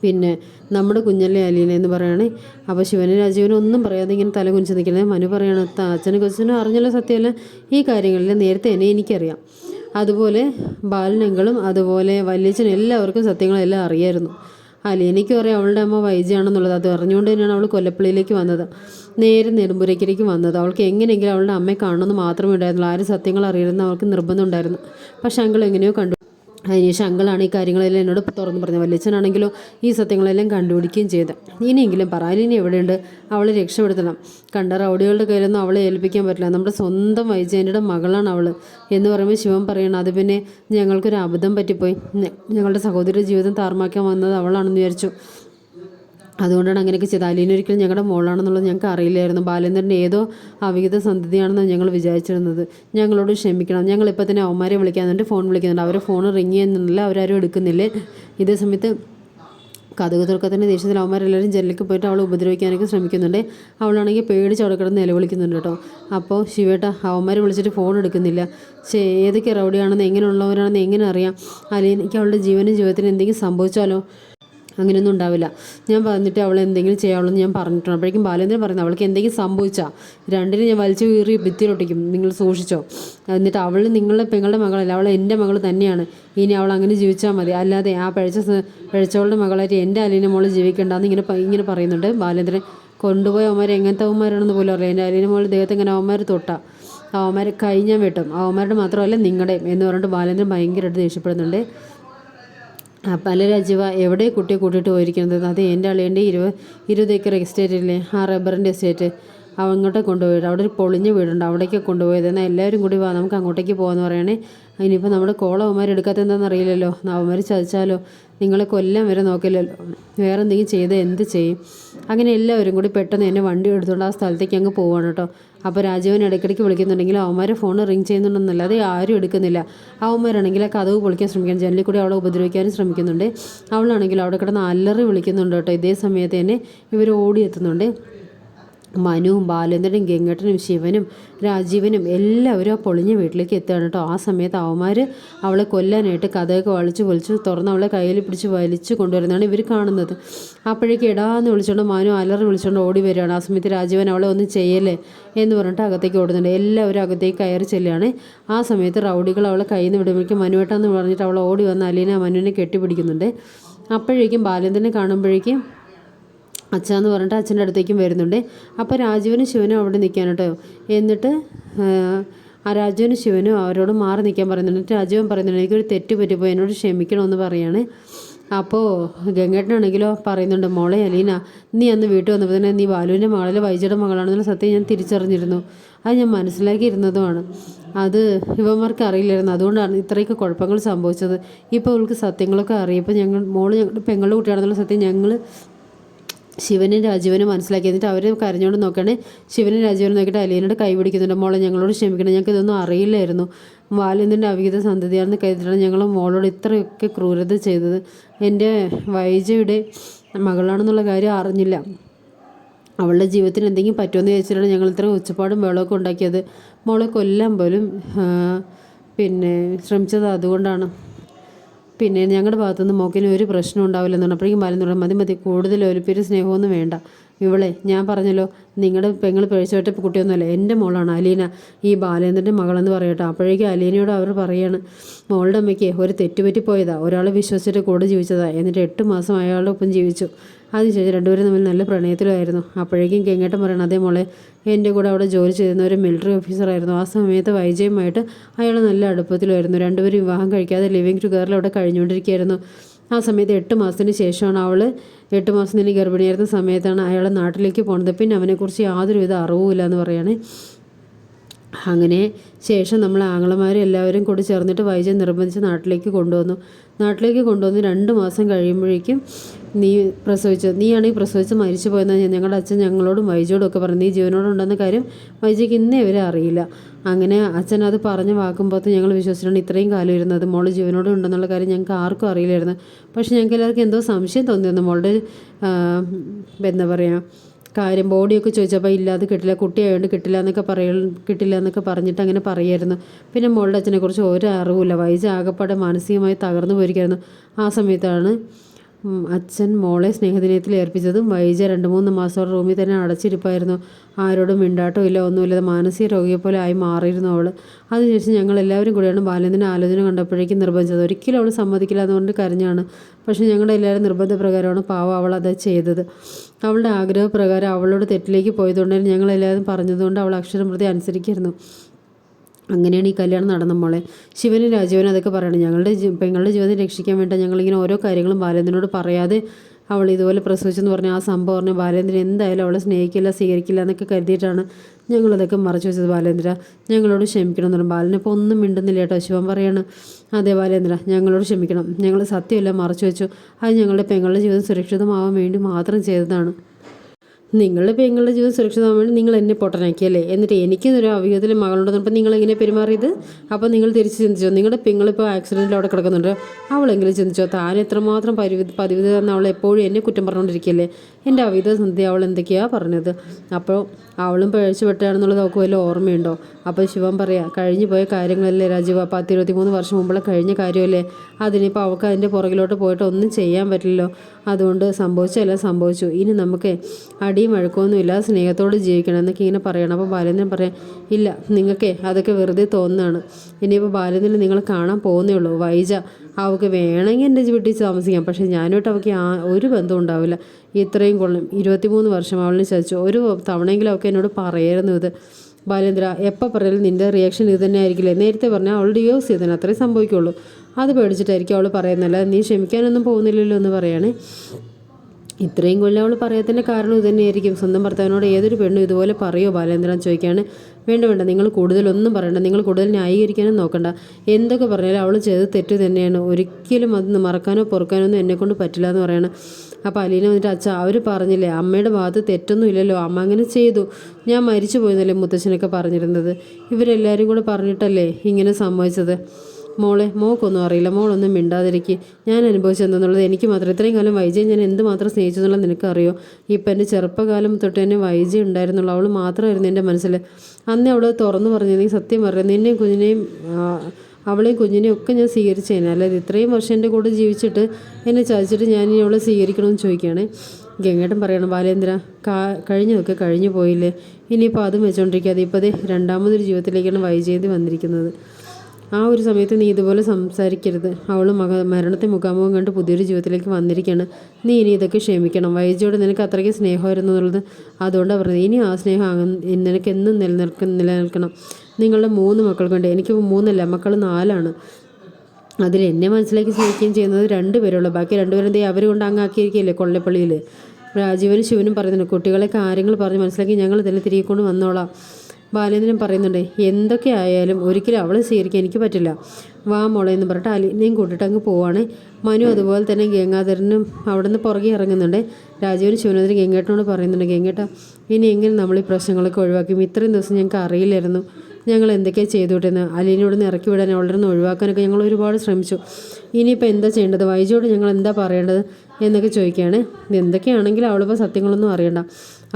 Speaker 1: പിന്നെ നമ്മുടെ കുഞ്ഞല്ലേ അലീന? എന്ന് പറയുകയാണെ അപ്പോൾ ശിവനും രാജീവനും ഒന്നും പറയാതെ ഇങ്ങനെ തല കുനിച്ച് നിൽക്കുന്നത്. മനു പറയണ അച്ഛനും കൊച്ചനും അറിഞ്ഞല്ലോ സത്യമല്ല? ഈ കാര്യങ്ങളിൽ നേരത്തെ തന്നെ എനിക്കറിയാം. അതുപോലെ ബാലനങ്ങളും അതുപോലെ വല്യച്ഛനും എല്ലാവർക്കും സത്യങ്ങളെല്ലാം അറിയായിരുന്നു. അലീനയ്ക്കും അറിയാം അവളുടെ അമ്മ വൈജയാണെന്നുള്ളത് അത് അറിഞ്ഞുകൊണ്ട് തന്നെയാണ് അവൾ കൊല്ലപ്പള്ളിയിലേക്ക് വന്നത്. നേരെ നെടുമ്പുരയ്ക്കിലേക്ക് വന്നത്. അവൾക്ക് എങ്ങനെയെങ്കിലും അവളുടെ അമ്മയെ കാണണമെന്ന് മാത്രമേ ഉണ്ടായിരുന്നുള്ളൂ. ആരും സത്യങ്ങൾ അറിയരുതെന്ന് അവൾക്ക് നിർബന്ധമുണ്ടായിരുന്നു പക്ഷെ അങ്കിൾ എങ്ങനെയോ കണ്ടു. അതിനുശേഷം അങ്കിളാണ് ഈ കാര്യങ്ങളെല്ലാം എന്നോട് തുറന്നു പറഞ്ഞത്. വല്യച്ഛനാണെങ്കിലോ ഈ സത്യങ്ങളെല്ലാം കണ്ടുപിടിക്കുകയും ചെയ്ത്. ഇനിയെങ്കിലും പറ അലീന എവിടെയുണ്ട്? അവളെ രക്ഷപ്പെടുത്തണം. കണ്ട റൗഡികളുടെ കയ്യിലൊന്നും അവളെ ഏൽപ്പിക്കാൻ പറ്റില്ല. നമ്മുടെ സ്വന്തം വൈജയന്റെ മകളാണ് അവൾ എന്ന് പറയുമ്പോൾ ശിവൻ പറയണം അത് പിന്നെ ഞങ്ങൾക്കൊരു അബദ്ധം പറ്റിപ്പോയി. ഞങ്ങളുടെ സഹോദരിയുടെ ജീവിതം താർമാക്കാൻ വന്നത് അവളാണെന്ന് വിചാരിച്ചു. അതുകൊണ്ടാണ് അങ്ങനെയൊക്കെ ചെയ്തത്. അലീന ഒരിക്കലും ഞങ്ങളുടെ മോളാണെന്നുള്ളത് ഞങ്ങൾക്ക് അറിയില്ലായിരുന്നു. ബാലേന്ദ്രന്റെ ഏതോ അവിഹിത സന്ധതിയാണെന്നാണ് ഞങ്ങൾ വിചാരിച്ചിരുന്നത്. ഞങ്ങളോട് ക്ഷമിക്കണം. ഞങ്ങൾ ഇപ്പോൾ തന്നെ അവന്മാരെ വിളിക്കാനുണ്ട് ഫോൺ വിളിക്കുന്നുണ്ട്. അവരെ ഫോൺ റിങ് ചെയ്യുന്നില്ല. അവരാരും എടുക്കുന്നില്ലേ. ഇതേ സമയത്ത് കഥകൾ തുറക്കത്തിന്റെ ദേഷ്യത്തിൽ അവന്മാരെല്ലാവരും ജനലിലേക്ക് പോയിട്ട് അവളെ ഉപദ്രവിക്കാനൊക്കെ ശ്രമിക്കുന്നുണ്ട്. അവളാണെങ്കിൽ പേടിച്ച് അവിടെ കിടന്ന് നിലവിളിക്കുന്നുണ്ട് കേട്ടോ. അപ്പോൾ ശിവേട്ട അവന്മാരെ വിളിച്ചിട്ട് ഫോൺ എടുക്കുന്നില്ല. ശേ ഏതൊക്കെ റൗഡിയാണെന്ന് എങ്ങനെയുള്ളവരാണെന്ന് എങ്ങനെ അറിയാം? അല്ലെങ്കിൽ അവളുടെ ജീവനും ജീവിതത്തിന് എന്തെങ്കിലും സംഭവിച്ചാലോ? അങ്ങനെയൊന്നും ഉണ്ടാവില്ല. ഞാൻ പറഞ്ഞിട്ട് അവൾ എന്തെങ്കിലും ചെയ്യാവുള്ളൂ ഞാൻ പറഞ്ഞിട്ടുണ്ട്. അപ്പോഴേക്കും ബാലേന്ദ്രൻ പറയുന്നത് അവൾക്ക് എന്തെങ്കിലും സംഭവിച്ചാൽ രണ്ടിനും ഞാൻ വലിച്ചു കീറി ഭിത്തിയിലൊട്ടിക്കും. നിങ്ങൾ സൂക്ഷിച്ചോ. എന്നിട്ട് അവൾ നിങ്ങളുടെ പെങ്ങളുടെ മകളല്ല അവൾ എന്റെ മകൾ തന്നെയാണ്. ഇനി അവൾ അങ്ങനെ ജീവിച്ചാൽ മതി. അല്ലാതെ ആ പഴച്ച പഴച്ചവളുടെ മകളായിട്ട് എന്റെ അലീന മോൾ ജീവിക്കേണ്ടെന്ന് ഇങ്ങനെ ഇങ്ങനെ പറയുന്നുണ്ട് ബാലേന്ദ്രൻ. കൊണ്ടുപോയ അവന്മാർ എങ്ങനത്തെ അവന്മാരാണെന്ന് പോലും അറിയാം എന്റെ അലീന മോൾ ദേഹത്ത് ഇങ്ങനെ അവന്മാർ തൊട്ടാ. അവന്മാരെ കഴിഞ്ഞാൽ വെട്ടും. അവന്മാരുടെ മാത്രമല്ല നിങ്ങളുടെയും. എന്ന് പറഞ്ഞിട്ട് ബാലേന്ദ്രൻ ഭയങ്കരമായിട്ട് ദേഷ്യപ്പെടുന്നുണ്ട്. പല രാജീവ എവിടെ കുട്ടിയെ കൂട്ടിയിട്ട് പോയിരിക്കുന്നത്? അത് എന്റെ അളിയന്റെ ഇരുപത് ഇരുപത് ഏക്കർ എസ്റ്റേറ്റ് ഇല്ലേ ആ റബ്ബറിന്റെ എസ്റ്റേറ്റ്. അങ്ങോട്ടേ കൊണ്ടുപോയിട്ട് അവിടെ ഒരു പൊളിഞ്ഞ വീടുണ്ട്. അവിടേക്ക് കൊണ്ടുപോയത്. എന്നാൽ എല്ലാവരും കൂടി വാ നമുക്ക് അങ്ങോട്ടേക്ക് പോകാമെന്ന് പറയണേ. ഇനിയിപ്പോൾ നമ്മുടെ കോള അവന്മാർ എടുക്കാത്ത എന്താണെന്ന് അറിയില്ലല്ലോ. അവന്മാർ ചതിച്ചാലോ? നിങ്ങളെ കൊല്ലാൻ വരെ നോക്കില്ലല്ലോ. വേറെ എന്തെങ്കിലും ചെയ്ത് എന്ത് ചെയ്യും? അങ്ങനെ എല്ലാവരും കൂടി പെട്ടെന്ന് എന്നെ വണ്ടി എടുത്തുകൊണ്ട് ആ സ്ഥലത്തേക്ക് അങ്ങ് പോവാണ് കേട്ടോ. അപ്പോൾ രാജീവൻ ഇടയ്ക്കിടയ്ക്ക് വിളിക്കുന്നുണ്ടെങ്കിൽ അവന്മാരെ ഫോൺ റിങ് ചെയ്യുന്നുണ്ടെന്നല്ല. അത് ആരും എടുക്കുന്നില്ല. അവന്മാരാണെങ്കിൽ ആ കഥവ് പൊളിക്കാൻ ശ്രമിക്കണം. ജനലിൽ കൂടി അവളെ ഉപദ്രവിക്കാനും ശ്രമിക്കുന്നുണ്ട്. അവളാണെങ്കിൽ അവിടെ കിടന്ന് അല്ലറി വിളിക്കുന്നുണ്ട് കേട്ടോ. ഇതേ സമയത്ത് തന്നെ ഇവർ ഓടിയെത്തുന്നുണ്ട് മനുവും ബാലേന്ദ്രനും ഗംഗട്ടനും ശിവനും രാജീവനും എല്ലാവരും ആ പൊളിഞ്ഞ വീട്ടിലേക്ക് എത്തുകയാണ് കേട്ടോ. ആ സമയത്ത് അവന്മാർ അവളെ കൊല്ലാനായിട്ട് കഥയൊക്കെ വലിച്ചു പൊളിച്ച് തുറന്ന് അവളെ കയ്യിൽ പിടിച്ച് വലിച്ചു കൊണ്ടുവരുന്നതാണ് ഇവർ കാണുന്നത്. അപ്പോഴേക്ക് ഇടാന്ന് വിളിച്ചുകൊണ്ട് മനു അലറി വിളിച്ചുകൊണ്ട് ഓടി വരികയാണ്. ആ സമയത്ത് രാജീവൻ അവളെ ഒന്നും ചെയ്യല്ലേ എന്ന് പറഞ്ഞിട്ട് അകത്തേക്ക് ഓടുന്നുണ്ട്. എല്ലാവരും അകത്തേക്ക് കയറി ചെല്ലുകയാണ്. ആ സമയത്ത് റൗഡികൾ അവളെ കയ്യിൽ നിന്ന് വിടുമ്പോഴേക്കും മനുവേട്ടാന്ന് പറഞ്ഞിട്ട് അവളെ ഓടി വന്ന് അലീന മനുവിനെ കെട്ടിപ്പിടിക്കുന്നുണ്ട്. അപ്പോഴേക്കും ബാലേന്ദ്രനെ കാണുമ്പോഴേക്കും അച്ഛാന്ന് പറഞ്ഞിട്ട് അച്ഛന്റെ അടുത്തേക്കും വരുന്നുണ്ട്. അപ്പോൾ രാജുവിനും ശിവനും അവിടെ നിൽക്കാൻ കേട്ടോ. എന്നിട്ട് ആ രാജുവിനും ശിവനും അവരോട് മാറി നിൽക്കാൻ പറയുന്നുണ്ട്. രാജുവൻ പറയുന്നുണ്ട് എനിക്കൊരു തെറ്റ് പറ്റിപ്പോയി. എന്നോട് ക്ഷമിക്കണമെന്ന് പറയാണ്. അപ്പോൾ ഗംഗേട്ടനാണെങ്കിലോ പറയുന്നുണ്ട് മോളെ അലീന നീ അന്ന് വീട്ടിൽ വന്നപ്പോൾ തന്നെ നീ ബാലുവിന്റെ മകളിൽ വൈജയുടെ മകളാണെന്നുള്ള സത്യം ഞാൻ തിരിച്ചറിഞ്ഞിരുന്നു. അത് ഞാൻ മനസ്സിലാക്കിയിരുന്നതുമാണ്. അത് ഇവന്മാർക്ക് അറിയില്ലായിരുന്നു. അതുകൊണ്ടാണ് ഇത്രയൊക്കെ കുഴപ്പങ്ങൾ സംഭവിച്ചത്. ഇപ്പോൾ അവൾക്ക് സത്യങ്ങളൊക്കെ അറിയപ്പോൾ ഞങ്ങൾ മോൾ ഞങ്ങളുടെ പെങ്ങളുടെ കുട്ടിയാണെന്നുള്ള സത്യം ഞങ്ങൾ ശിവനും രാജീവനും മനസ്സിലാക്കി. എന്നിട്ട് അവർ കരഞ്ഞുകൊണ്ട് നോക്കുകയാണ് ശിവനും രാജീവനും നോക്കിയിട്ട് അലീനോട് കൈ പിടിക്കുന്നുണ്ട്. മോളെ ഞങ്ങളോട് ക്ഷമിക്കണം. ഞങ്ങൾക്ക് ഇതൊന്നും അറിയില്ലായിരുന്നു. വാലിന്ദന്റെ അവിഹിത സന്തതിയാണെന്ന് കരുതിയിട്ടാണ് ഞങ്ങൾ മോളോട് ഇത്രയൊക്കെ ക്രൂരത ചെയ്തത്. എന്റെ വൈജയുടെ മകളാണെന്നുള്ള കാര്യം അറിഞ്ഞില്ല. അവളുടെ ജീവിതത്തിന് എന്തെങ്കിലും പറ്റുമെന്ന് ചോദിച്ചിട്ടാണ് ഞങ്ങൾ ഇത്ര ഉച്ചപ്പാടും വെള്ളമൊക്കെ ഉണ്ടാക്കിയത്. മോളെ കൊല്ലാൻ പോലും പിന്നെ ശ്രമിച്ചത് അതുകൊണ്ടാണ്. പിന്നെ ഞങ്ങളുടെ ഭാഗത്തുനിന്ന് മോക്കിന് ഒരു പ്രശ്നം ഉണ്ടാവില്ലെന്ന് പറഞ്ഞപ്പോഴേക്കും ബാലൻ തുടങ്ങി മതി മതി കൂടുതൽ ഒരു പേര് സ്നേഹമൊന്നും വേണ്ട. ഇവളെ ഞാൻ പറഞ്ഞല്ലോ നിങ്ങളുടെ പെങ്ങൾ പിഴച്ചുവിട്ട കുട്ടിയൊന്നുമല്ല. എന്റെ മോളാണ് അലീന. ഈ ബാലേന്ദ്രന്റെ മകളെന്ന് പറയട്ടെ. അപ്പോഴേക്കും അലീനയോട് അവർ പറയാണ് മോളുടെ അമ്മയ്ക്ക് ഒരു തെറ്റുപറ്റി പോയതാ ഒരാളെ വിശ്വസിച്ചിട്ട് കൂടെ ജീവിച്ചതാ. എന്നിട്ട് എട്ട് മാസം അയാളുടെ ഒപ്പം ജീവിച്ചു. അതിനുശേഷം രണ്ടുപേരും തമ്മിൽ നല്ല പ്രണയത്തിലായിരുന്നു. അപ്പോഴേക്കും കെങ്ങേട്ടൻ പറയണം അതേ മോളെ എന്റെ കൂടെ അവിടെ ജോലി ചെയ്യുന്ന ഒരു മിലിറ്ററി ഓഫീസറായിരുന്നു ആ സമയത്ത് വൈജയുമായിട്ട് അയാൾ നല്ല അടുപ്പത്തിലായിരുന്നു. രണ്ടുപേരും വിവാഹം കഴിക്കാതെ ലിവിങ് ടുഗറിൽ അവിടെ കഴിഞ്ഞുകൊണ്ടിരിക്കുകയായിരുന്നു. ആ സമയത്ത് എട്ട് മാസത്തിന് ശേഷമാണ് അവൾ എട്ട് മാസം തന്നെ ഗർഭിണിയായിരുന്ന സമയത്താണ് അയാൾ നാട്ടിലേക്ക് പോണത്. പിന്നെ അവനെക്കുറിച്ച് യാതൊരുവിധ അറിവുമില്ല എന്ന് പറയുകയാണ് അങ്ങനെ ശേഷം നമ്മൾ ആങ്ങളമാരും എല്ലാവരും കൂടി ചേർന്നിട്ട് വൈജയം നിർബന്ധിച്ച് നാട്ടിലേക്ക് കൊണ്ടുവന്നു. നാട്ടിലേക്ക് കൊണ്ടുവന്ന് രണ്ട് മാസം കഴിയുമ്പോഴേക്കും നീ പ്രസവിച്ചു? നീയാണെങ്കിൽ പ്രസവിച്ച് മരിച്ചു പോയെന്ന് ഞങ്ങളുടെ അച്ഛൻ ഞങ്ങളോടും വൈജയോടും ഒക്കെ പറഞ്ഞു നീ ജീവനോടുണ്ടെന്ന കാര്യം വൈജയ്ക്ക് ഇന്നേ വരെ അറിയില്ല. അങ്ങനെ അച്ഛൻ അത് പറഞ്ഞ് വാക്കുമ്പോഴത്തെ ഞങ്ങൾ വിശ്വസിച്ചിട്ടുണ്ട് ഇത്രയും കാലം ഇരുന്നത്. മോൾ ജീവനോട് ഉണ്ടെന്നുള്ള കാര്യം ഞങ്ങൾക്ക് ആർക്കും അറിയില്ലായിരുന്നു. പക്ഷേ ഞങ്ങൾക്ക് എല്ലാവർക്കും എന്തോ സംശയം തോന്നിയിരുന്നു. മോളുടെ എന്താ പറയുക കാര്യം ബോഡിയൊക്കെ ചോദിച്ചപ്പോൾ ഇല്ല അത് കിട്ടില്ല കുട്ടിയായതുകൊണ്ട് കിട്ടില്ല എന്നൊക്കെ പറയ കിട്ടില്ല എന്നൊക്കെ പറഞ്ഞിട്ട് അങ്ങനെ പറയായിരുന്നു. പിന്നെ മോളുടെ അച്ഛനെക്കുറിച്ച് ഒരു അറിവില്ല വൈജ ആകപ്പാടെ മാനസികമായി തകർന്നു പോയിരിക്കുന്നു ആ സമയത്താണ് അച്ഛൻ മോളെ സ്നേഹദിനത്തിൽ ഏർപ്പിച്ചതും വൈജ രണ്ട് മൂന്ന് മാസം റൂമിൽ തന്നെ അടച്ചിരിപ്പായിരുന്നു. ആരോടും മിണ്ടാട്ടോ ഇല്ല ഒന്നുമില്ലാതെ മാനസിക രോഗിയെ പോലെ ആയി മാറിയിരുന്നു അവൾ അതിനുശേഷം ഞങ്ങൾ എല്ലാവരും കൂടിയാണ് ബാലേന്ദ്രന്റെ ആലോചന കണ്ടപ്പോഴേക്കും നിർബന്ധിച്ചത്. ഒരിക്കലും അവൾ സമ്മതിക്കില്ല എന്നുകൊണ്ട് കരഞ്ഞാണ്. പക്ഷേ ഞങ്ങളുടെ എല്ലാവരും നിർബന്ധപ്രകാരമാണ് പാവ അവൾ അത് ചെയ്തത്. അവളുടെ ആഗ്രഹപ്രകാരം അവളോട് തെറ്റിലേക്ക് പോയതുകൊണ്ട് ഞങ്ങളെല്ലാവരും പറഞ്ഞതുകൊണ്ട് അവൾ അക്ഷരം പ്രതി അനുസരിക്കായിരുന്നു. അങ്ങനെയാണ് ഈ കല്യാണം നടന്ന മോളെ. ശിവനും രാജീവനും അതൊക്കെ പറയണം. ഞങ്ങളുടെ പെങ്ങളുടെ ജീവിതം രക്ഷിക്കാൻ വേണ്ടി ഞങ്ങളിങ്ങനെ ഓരോ കാര്യങ്ങളും ബാലേന്ദ്രനോട് പറയാതെ അവൾ ഇതുപോലെ പ്രസവിച്ചെന്ന് പറഞ്ഞ ആ സംഭവം പറഞ്ഞ ബാലേന്ദ്രൻ എന്തായാലും അവളെ സ്നേഹിക്കില്ല സ്വീകരിക്കില്ല എന്നൊക്കെ കരുതിയിട്ടാണ് ഞങ്ങളതൊക്കെ മറച്ചു വെച്ചത് ബാലേന്ദ്ര. ഞങ്ങളോട് ക്ഷമിക്കണം എന്ന് പറഞ്ഞു. ബാലനിപ്പോൾ ഒന്നും മിണ്ടുന്നില്ല കേട്ടോ. ശിവൻ പറയാണ് അതെ ബാലേന്ദ്ര ഞങ്ങളോട് ക്ഷമിക്കണം. ഞങ്ങൾ സത്യമല്ല മറച്ചു വെച്ചു. അത് ഞങ്ങളുടെ പെങ്ങളുടെ ജീവിതം സുരക്ഷിതമാവാൻ വേണ്ടി മാത്രം ചെയ്തതാണ്. നിങ്ങളുടെ പെങ്ങളുടെ ജീവിതം സുരക്ഷിതമാകാൻ വേണ്ടി നിങ്ങൾ എന്നെ പൊട്ടനാക്കിയല്ലേ? എന്നിട്ട് എനിക്ക് ഒരു അവിഹിതത്തിൽ മകളുണ്ടെന്നപ്പോൾ നിങ്ങൾ എങ്ങനെ പെരുമാറിയത്? അപ്പോൾ നിങ്ങൾ തിരിച്ച് ചിന്തിച്ചോ നിങ്ങളുടെ പെങ്ങളിപ്പോൾ ആക്സിഡന്റിൽ അവിടെ കിടക്കുന്നുണ്ട്. അവളെങ്കിലും ചിന്തിച്ചോ? താൻ എത്രമാത്രം പരിവി പതിവിധ തന്നെ അവൾ എപ്പോഴും എന്നെ കുറ്റം പറഞ്ഞുകൊണ്ടിരിക്കുകയല്ലേ എന്റെ അവിധ സന്ധ്യ അവൾ എന്തൊക്കെയാണ് പറഞ്ഞത്? അപ്പോൾ അവളും പഴച്ചു വിട്ടാണെന്നുള്ളത് അവൾക്ക് വല്ല ഓർമ്മയുണ്ടോ? അപ്പോൾ ശിവൻ പറയാം കഴിഞ്ഞു പോയ കാര്യങ്ങളല്ലേ രാജീവ്? പത്ത് ഇരുപത്തി മൂന്ന് വർഷം മുമ്പുള്ള കഴിഞ്ഞ കാര്യമല്ലേ? അതിനിപ്പോൾ അവൾക്ക് അതിന്റെ പുറകിലോട്ട് പോയിട്ട് ഒന്നും ചെയ്യാൻ പറ്റില്ലല്ലോ. അതുകൊണ്ട് സംഭവിച്ചല്ല സംഭവിച്ചു. ഇനി നമുക്ക് അടിയും വഴക്കമൊന്നുമില്ല സ്നേഹത്തോട് ജീവിക്കണം എന്നൊക്കെ ഇങ്ങനെ പറയണം. അപ്പോൾ ബാലേന്ദ്രൻ പറയാം ഇല്ല നിങ്ങൾക്ക് അതൊക്കെ വെറുതെ തോന്നുന്നതാണ്. ഇനിയിപ്പോൾ ബാലേന്ദ്രൻ നിങ്ങൾ കാണാൻ പോകുന്നേ ഉള്ളൂ. വൈജ അവൾക്ക് വേണമെങ്കിൽ എന്റെ വീട്ടിൽ താമസിക്കാം. പക്ഷേ ഞാനോട്ട് അവൾക്ക് ആ ഒരു ബന്ധം ഉണ്ടാവില്ല. ഇത്രയും കൊള്ളും ഇരുപത്തിമൂന്ന് വർഷം അവളിനെ ചതിച്ചു ഒരു തവണയെങ്കിലും അവൾക്ക് എന്നോട് പറയായിരുന്നു ഇത്. ബാലേന്ദ്ര എപ്പോൾ പറഞ്ഞാലും നിന്റെ റിയാക്ഷൻ ഇത് തന്നെ ആയിരിക്കില്ലേ? നേരത്തെ പറഞ്ഞാൽ അവൾ ഡിവോഴ്സ് ചെയ്തതിന് അത്രേ സംഭവിക്കുള്ളൂ. അത് പേടിച്ചിട്ടായിരിക്കും അവൾ പറയുന്നല്ല നീ ക്ഷമിക്കാനൊന്നും പോകുന്നില്ലല്ലോ എന്ന് പറയുകയാണേ ഇത്രയും കൊല്ലം അവൾ പറയാത്തതിന്റെ കാരണം ഇതുതന്നെയായിരിക്കും സ്വന്തം ഭർത്താവിനോട് ഏതൊരു പെണ്ണും ഇതുപോലെ പറയോ? ബാലേന്ദ്രൻ ചോദിക്കുകയാണ് വേണ്ട വേണ്ട. നിങ്ങൾ കൂടുതലൊന്നും പറയണ്ട. നിങ്ങൾ കൂടുതൽ ന്യായീകരിക്കാനും നോക്കണ്ട. എന്തൊക്കെ പറഞ്ഞാലും അവൾ ചെയ്ത് തെറ്റ് തന്നെയാണ്. ഒരിക്കലും അത് മറക്കാനോ പൊറുക്കാനോ ഒന്നും എന്നെക്കൊണ്ട് പറ്റില്ല എന്ന് പറയണം. അപ്പോൾ അലീന വന്നിട്ട് അച്ഛ അവർ പറഞ്ഞില്ലേ? അമ്മയുടെ ഭാഗത്ത് തെറ്റൊന്നും ഇല്ലല്ലോ. അമ്മ അങ്ങനെ ചെയ്തു. ഞാൻ മരിച്ചു പോയെന്നല്ലേ മുത്തശ്ശനൊക്കെ പറഞ്ഞിരുന്നത്. ഇവരെല്ലാവരും കൂടെ പറഞ്ഞിട്ടല്ലേ ഇങ്ങനെ സംഭവിച്ചത്? മോളെ മോക്കൊന്നും അറിയില്ല. മോളൊന്നും മിണ്ടാതിരിക്കുക ഞാൻ അനുഭവിച്ചതെന്നുള്ളത് എനിക്ക് മാത്രം. ഇത്രയും കാലം വൈജയെ ഞാൻ എന്ത് മാത്രം സ്നേഹിച്ചു എന്നുള്ളത് നിനക്കറിയോ? ഇപ്പം എന്റെ ചെറുപ്പകാലം തൊട്ട് തന്നെ വൈജയ ഉണ്ടായിരുന്നുള്ളൂ. അവൾ മാത്രമായിരുന്നു എന്റെ മനസ്സിൽ. അന്നേ അവൾ തുറന്നു പറഞ്ഞു നീ സത്യം പറഞ്ഞു നിന്നെയും കുഞ്ഞിനെയും അവളെയും കുഞ്ഞിനെയും ഒക്കെ ഞാൻ സ്വീകരിച്ചേനെ അല്ലാതെ ഇത്രയും വർഷം എന്റെ കൂടെ ജീവിച്ചിട്ട് എന്നെ ചതിച്ചിട്ട് ഞാൻ ഇനി അവളെ സ്വീകരിക്കണമെന്ന് ചോദിക്കുകയാണ്. ഗംഗേട്ടൻ പറയണം ബാലേന്ദ്ര കാ കഴിഞ്ഞതൊക്കെ കഴിഞ്ഞു പോയില്ലേ? ഇനിയിപ്പോൾ അതും വെച്ചുകൊണ്ടിരിക്കാതെ ഇപ്പോൾ അതേ രണ്ടാമതൊരു ജീവിതത്തിലേക്കാണ് വൈജയന്തി വന്നിരിക്കുന്നത്. ആ ഒരു സമയത്ത് നീ ഇതുപോലെ സംസാരിക്കരുത്. അവൾ മക മരണത്തെ മുഖാമുഖം കണ്ട് പുതിയൊരു ജീവിതത്തിലേക്ക് വന്നിരിക്കുകയാണ് നീ ഇനി ഇതൊക്കെ ക്ഷമിക്കണം. വൈജയോട് നിനക്ക് അത്രയ്ക്ക് സ്നേഹമായിരുന്നു എന്നുള്ളത് അതുകൊണ്ട് പറഞ്ഞത് ഇനി ആ സ്നേഹം നിനക്ക് എന്നും നിലനിൽക്ക നിലനിൽക്കണം. നിങ്ങളുടെ മൂന്ന് മക്കൾ കൊണ്ട് എനിക്ക് മൂന്നല്ല മക്കൾ നാലാണ്. അതിൽ എന്നെ മനസ്സിലേക്ക് സ്നേഹിക്കുകയും ചെയ്യുന്നത് രണ്ട് പേരുള്ളു ബാക്കി രണ്ടുപേരും ദേ അവർ കൊണ്ട് അങ്ങാക്കിയിരിക്കുകയല്ലേ കൊള്ളപ്പള്ളിയിൽ രാജീവനും ശിവനും പറയുന്നുണ്ട് കുട്ടികളെ കാര്യങ്ങൾ പറഞ്ഞ് മനസ്സിലാക്കി ഞങ്ങൾ തന്നെ തിരികെ കൊണ്ട് വന്നോളാം. ബാലേന്ദ്രൻ പറയുന്നുണ്ട് എന്തൊക്കെ ആയാലും ഒരിക്കലും അവളെ സ്വീകരിക്കാൻ എനിക്ക് പറ്റില്ല. വാ മോളെ എന്ന് പറഞ്ഞിട്ട് അലിനെയും കൂട്ടിട്ട് അങ്ങ് പോവാണ്. മനു അതുപോലെ തന്നെ ഗംഗാധരനും അവിടെ നിന്ന് പുറകെ ഇറങ്ങുന്നുണ്ട്. രാജീവനും ശിവനാഥനും ഗംഗേട്ടനോട് പറയുന്നുണ്ട് ഗംഗേട്ട ഇനി എങ്ങനെ നമ്മൾ ഈ പ്രശ്നങ്ങളൊക്കെ ഒഴിവാക്കും? ഇത്രയും ദിവസം ഞങ്ങൾക്ക് അറിയില്ലായിരുന്നു. ഞങ്ങൾ എന്തൊക്കെയാണ് ചെയ്തുവിട്ടെന്ന് അലീനോട് നിന്ന് ഇറക്കി വിടാൻ അവളുടെ നിന്ന് ഒഴിവാക്കാനൊക്കെ ഞങ്ങൾ ഒരുപാട് ശ്രമിച്ചു. ഇനിയിപ്പോൾ എന്താ ചെയ്യേണ്ടത്? വൈജോട് ഞങ്ങൾ എന്താ പറയേണ്ടത്? എന്നൊക്കെ ചോദിക്കുകയാണ്. എന്തൊക്കെയാണെങ്കിലും അവളിപ്പോൾ സത്യങ്ങളൊന്നും അറിയണ്ട.